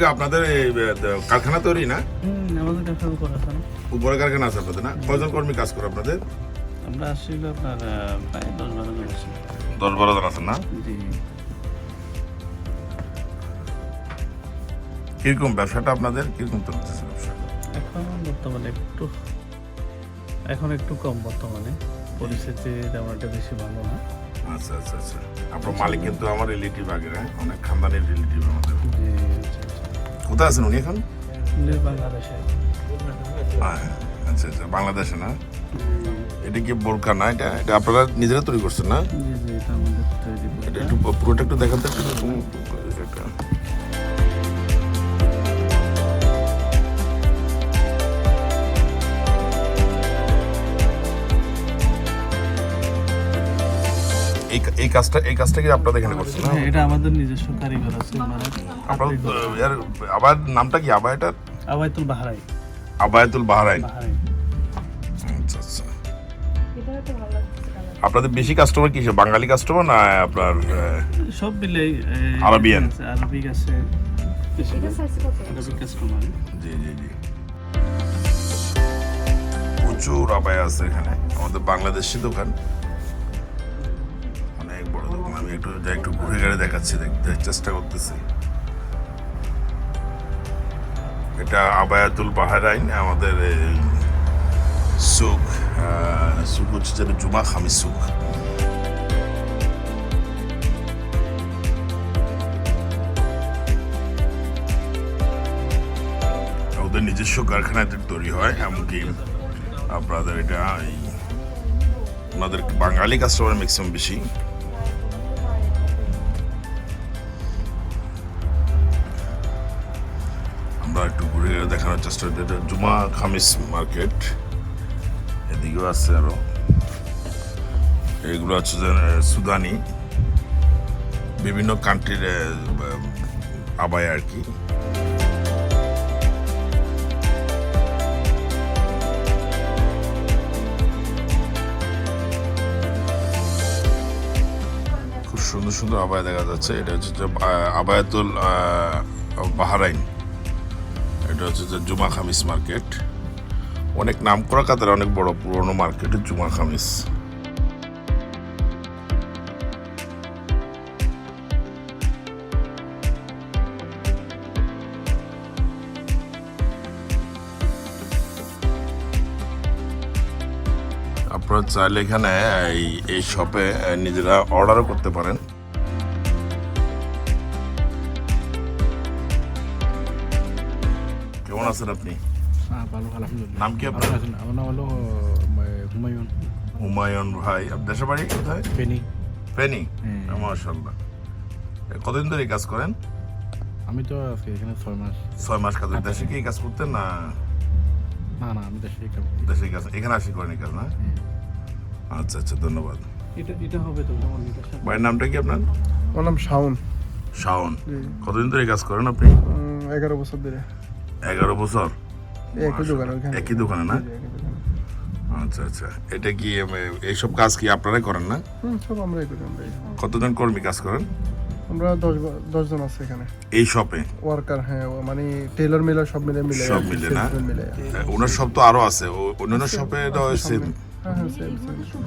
কি আপনাদের এই, কারখানা তৈরি না? আমাদের কাছে উপর উপরে কারখানা আছে আপনাদের না? কয়জন কর্মী কাজ করে আপনাদের? আমরা আসছিল আপনার প্রায় দশ বারো জন আছি। দশ বারো জন আছেন না? জি। কীরকম ব্যবসাটা আপনাদের? কীরকম চলতেছে ব্যবসা? এখন বর্তমানে একটু এখন একটু কম বর্তমানে। পরিস্থিতি তেমন একটা বেশি ভালো না। আচ্ছা আচ্ছা আচ্ছা। আপনার মালিক কিন্তু আমার রিলেটিভ আগে হ্যাঁ? অনেক খানদানের রিলেটিভ আমাদের। জি। কোথায় আছেন উনি এখন? বাংলাদেশে। হ্যাঁ, আচ্ছা আচ্ছা বাংলাদেশে না? এটা কি বোরকা না? এটা এটা আপনারা নিজেরা তৈরি করছেন না? এটা। একটু পুরোটা একটু দেখাতে এই কাজটা এই কাজটা কি আপনারা এখানে করছেন? না হ্যাঁ, এটা আমাদের নিজস্ব কারিগর আছে মানে আপনার আবার নামটা কি? আবায়াটার আবাইতুল বাহারাই। আবায়াতুল বাহারাইন আচ্ছা আচ্ছা। আপনাদের বেশি কাস্টমার কিসে? বাঙালি কাস্টমার না আপনার সব মিলেই এই, আরাবিয়ান? আরবিক আছে জি জি জি। প্রচুর আবায় আছে এখানে। আমাদের বাংলাদেশি দোকান। আমি একটু ঘুরে ঘুরে দেখাচ্ছি চেষ্টা করতেছি। এটা আবায়াতুল বাহারাইন আমাদের সুখ সুখ হচ্ছে যেন জুমা খামি সুক ওদের নিজস্ব কারখানায় এটা তৈরি হয়, এমনকি আপনাদের এটা ওনাদের বাঙালি কাস্টমার ম্যাক্সিমাম বেশি। আমরা একটু ঘুরে দেখানোর চেষ্টা করি এটা জুমা খামিস মার্কেট। এদিকেও আছে আরও। এগুলো হচ্ছে সুদানি। বিভিন্ন কান্ট্রির আবায় আর কি। খুব সুন্দর সুন্দর আবায় দেখা যাচ্ছে। এটা হচ্ছে আবায়াতুল বাহারাইন। এটা হচ্ছে যে জুমা খামিস মার্কেট। অনেক নাম করা কাতার অনেক বড় পুরনো মার্কেট, জুমা খামিস। আপনারা চাইলে এখানে এই এই শপে নিজেরা অর্ডারও করতে পারেন। কেমন আছেন আপনি? হ্যাঁ ভালো আলহামদুলিল্লাহ। নাম কি আপনার? ভালো আছেন? আমার নাম হলো হুমায়ুন। হুমায়ুন ভাই। আপনার দেশের বাড়ি কোথায়? ফেনি। ফেনি? হ্যাঁ। মাশাল্লাহ কতদিন ধরে কাজ করেন? আমি তো আজকে এখানে ছয় মাস। ছয় মাস কাজ দেশে কি কাজ করতেন না? না না আমি দেশে কাজ দেশে কাজ এখানে আসি করেন কাজ না? আচ্ছা আচ্ছা ধন্যবাদ। এটা এটা হবে তো। ভাইয়ের নামটা কি আপনার? আমার নাম শাওন। শাওন। কতদিন ধরে কাজ করেন আপনি? এগারো বছর ধরে। এগারো বছর? এই একই দোকানে না। আচ্ছা আচ্ছা। এটা কি এইসব কাজ কি আপনারাই করেন না? হুম সব আমরাই করি আমরাই কতজন কর্মী কাজ করেন? আমরা দশ দশ জন আছে এখানে। এই শপে? ওয়ার্কার হ্যাঁ মানে টেলার মিলার সব মিলে মিলে সব মিলে না? মিলে। ওনার শপ তো আরও আছে। অন্যান্য শপে সেম হ্যাঁ হ্যাঁ সেম সেম